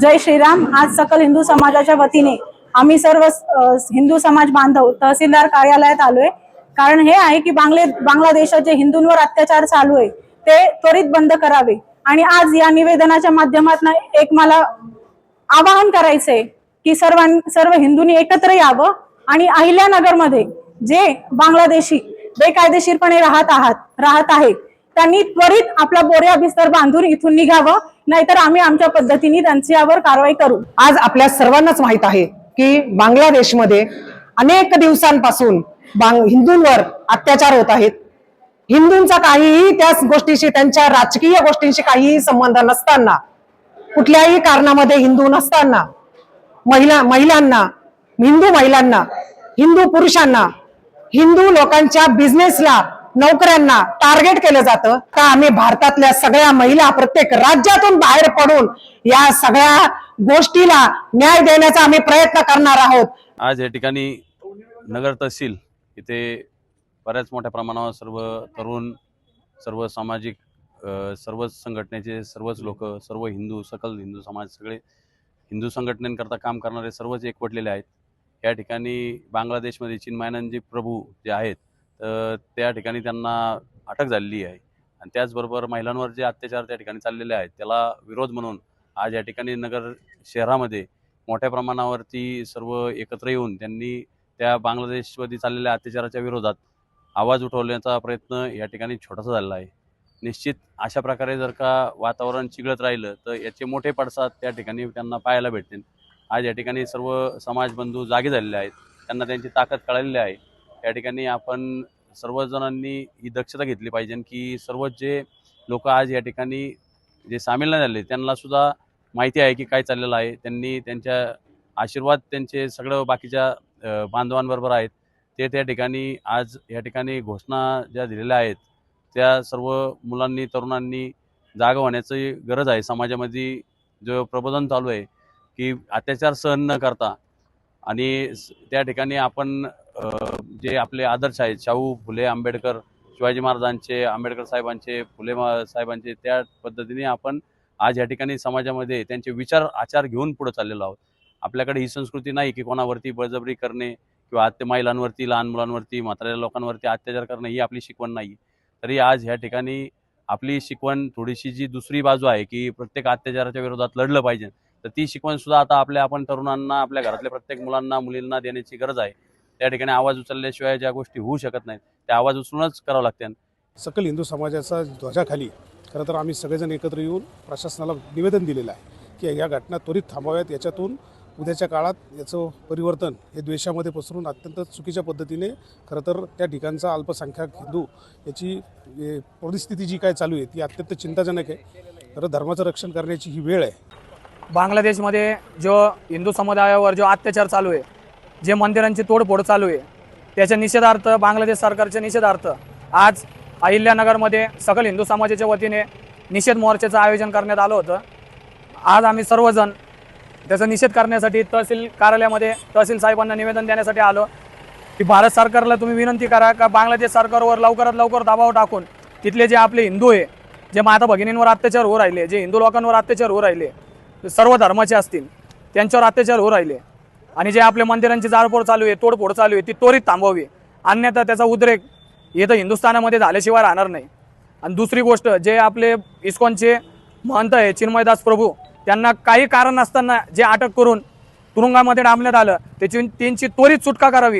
जय श्रीराम. आज सकल हिंदू समाजाच्या वतीने आम्ही सर्व हिंदू समाज बांधव तहसीलदार कार्यालयात आलोय. कारण हे आहे की बांगले बांगलादेशात जे हिंदूंवर अत्याचार चालू आहे ते त्वरित बंद करावे. आणि आज या निवेदनाच्या माध्यमातून एक मला आवाहन करायचंय की सर्वां सर्व हिंदूंनी एकत्र यावं आणि अहिल्यानगरमध्ये जे बांगलादेशी बेकायदेशीरपणे राहत आहात राहत आहेत त्यांनी त्वरित आपला बोऱ्या बिस्तर बांधून इथून निघावं नाहीतर आम्ही आमच्या पद्धतीने त्यांच्यावर कारवाई करू. आज आपल्या सर्वांनाच माहीत आहे की बांगलादेशमध्ये अनेक दिवसांपासून हिंदूंवर अत्याचार होत आहेत. हिंदूंचा काहीही त्या गोष्टीशी त्यांच्या राजकीय गोष्टींशी काहीही संबंध नसताना कुठल्याही कारणामध्ये हिंदू नसताना महिला महिलांना हिंदू महिलांना हिंदू पुरुषांना हिंदू लोकांच्या बिझनेसला नोकऱ्यांना टार्गेट केलं जातं. का आम्ही भारतातल्या सगळ्या महिला प्रत्येक राज्यातून बाहेर पडून या सगळ्या गोष्टीला न्याय देण्याचा आम्ही प्रयत्न करणार आहोत? आज या ठिकाणी नगर तहसील इथे बऱ्याच मोठ्या प्रमाणावर सर्व तरुण सर्व सामाजिक सर्वच संघटनेचे सर्वच लोक सर्व हिंदू सकल हिंदू समाज सगळे हिंदू संघटनेकरता काम करणारे सर्वच एकवटलेले आहेत. या ठिकाणी बांगलादेशमध्ये चिन्मायनंदजी प्रभू जे आहेत त्या ठिकाणी त्यांना अटक झालेली आहे. आणि त्याचबरोबर महिलांवर जे अत्याचार त्या ठिकाणी चाललेले आहेत त्याला विरोध म्हणून आज या ठिकाणी नगर शहरामध्ये मोठ्या प्रमाणावरती सर्व एकत्र येऊन त्यांनी त्या बांगलादेशमध्ये चाललेल्या अत्याचाराच्या विरोधात आवाज उठवण्याचा प्रयत्न या ठिकाणी छोटासा झालेला आहे. निश्चित अशा प्रकारे जर का वातावरण चिघळत राहिलं तर याचे मोठे पडसाद त्या ठिकाणी त्यांना पाहायला भेटतील. आज या ठिकाणी सर्व समाजबंधू जागे झालेले आहेत. त्यांना त्यांची ताकद कळलेली आहे. या ठिकाणी आपण सर्वजणांनी ही दक्षता घेतली पाहिजे की सर्व जे लोक आज या ठिकाणी जे सामील नाही झाले त्यांना सुद्धा माहिती आहे की काय चाललेलं आहे. त्यांनी त्यांच्या आशीर्वाद त्यांचे सगळं बाकीच्या बांधवांबरोबर आहेत. ते त्या ठिकाणी आज या ठिकाणी घोषणा ज्या दिलेल्या आहेत त्या सर्व मुलांनी तरुणांनी जागा होण्याची गरज आहे. समाजामध्ये जो प्रबोधन चालू आहे की अत्याचार सहन न करता आणि स- त्या ठिकाणी आपण जे आपले आदर्श आहेत शाहू फुले आंबेडकर शिवाजी महाराजांचे आंबेडकर साहेबांचे फुले साहेबांचे त्या पद्धतीने आपण आज या ठिकाणी समाजामध्ये त्यांचे विचार आचार घेऊन पुढे चाललेलो आहोत. आपल्याकडे ही संस्कृती नाही की कोणावरती बळजबरी करणे किंवा आत्य महिलांवरती लहान मुलांवरती म्हाताऱ्या लोकांवरती अत्याचार करणे ही आपली शिकवण नाही. तरी आज ह्या ठिकाणी आपली शिकवण थोडीशी जी दुसरी बाजू आहे की प्रत्येक अत्याचाराच्या विरोधात लढलं पाहिजे. तर ती शिकवण सुद्धा आता आपल्या आपण तरुणांना आपल्या घरातल्या प्रत्येक मुलांना मुलींना देण्याची गरज आहे. त्या ठिकाणी आवाज उचलल्याशिवाय ज्या गोष्टी होऊ शकत नाहीत त्या आवाज उचलूनच करावं लागतात सकल हिंदू समाजाचा ध्वजाखाली खरं तर आम्ही सगळेजण एकत्र येऊन प्रशासनाला निवेदन दिलेलं आहे की या घटना त्वरित थांबाव्यात याच्यातून उद्याच्या काळात याचं परिवर्तन हे द्वेषामध्ये पसरून अत्यंत चुकीच्या पद्धतीने खरं तर त्या ठिकाणचा अल्पसंख्याक हिंदू याची परिस्थिती जी काय चालू आहे ती अत्यंत चिंताजनक आहे. खरं धर्माचं रक्षण करण्याची ही वेळ आहे. बांगलादेशमध्ये जो हिंदू समुदायावर जो अत्याचार चालू आहे जे मंदिरांची तोडफोड चालू आहे त्याच्या निषेधार्थ बांगलादेश सरकारच्या निषेधार्थ आज अहिल्यानगरमध्ये सकल हिंदू समाजाच्या वतीने निषेध मोर्चाचं आयोजन करण्यात आलं होतं. आज आम्ही सर्वजण त्याचा निषेध करण्यासाठी तहसील कार्यालयामध्ये तहसील साहेबांना निवेदन देण्यासाठी आलो. की भारत सरकारला तुम्ही विनंती करा का बांगलादेश सरकारवर लवकरात लवकर दबाव टाकून तिथले जे आपले हिंदू आहे जे माता भगिनींवर अत्याचार होऊ राहिले जे हिंदू लोकांवर अत्याचार होऊ राहिले सर्व धर्माचे असतील त्यांच्यावर अत्याचार होऊ राहिले. आणि जे आपल्या मंदिरांची जाळपोळ चालू आहे तोडफोड चालू आहे ती त्वरित थांबवावी. अन्यथा त्याचा उद्रेक इथं हिंदुस्थानामध्ये झाल्याशिवाय राहणार नाही. आणि दुसरी गोष्ट जे आपले इस्कॉनचे महंत आहे चिन्मयदास प्रभू त्यांना काही कारण नसताना जे अटक करून तुरुंगामध्ये डांबण्यात आलं त्याची त्यांची त्वरित सुटका करावी.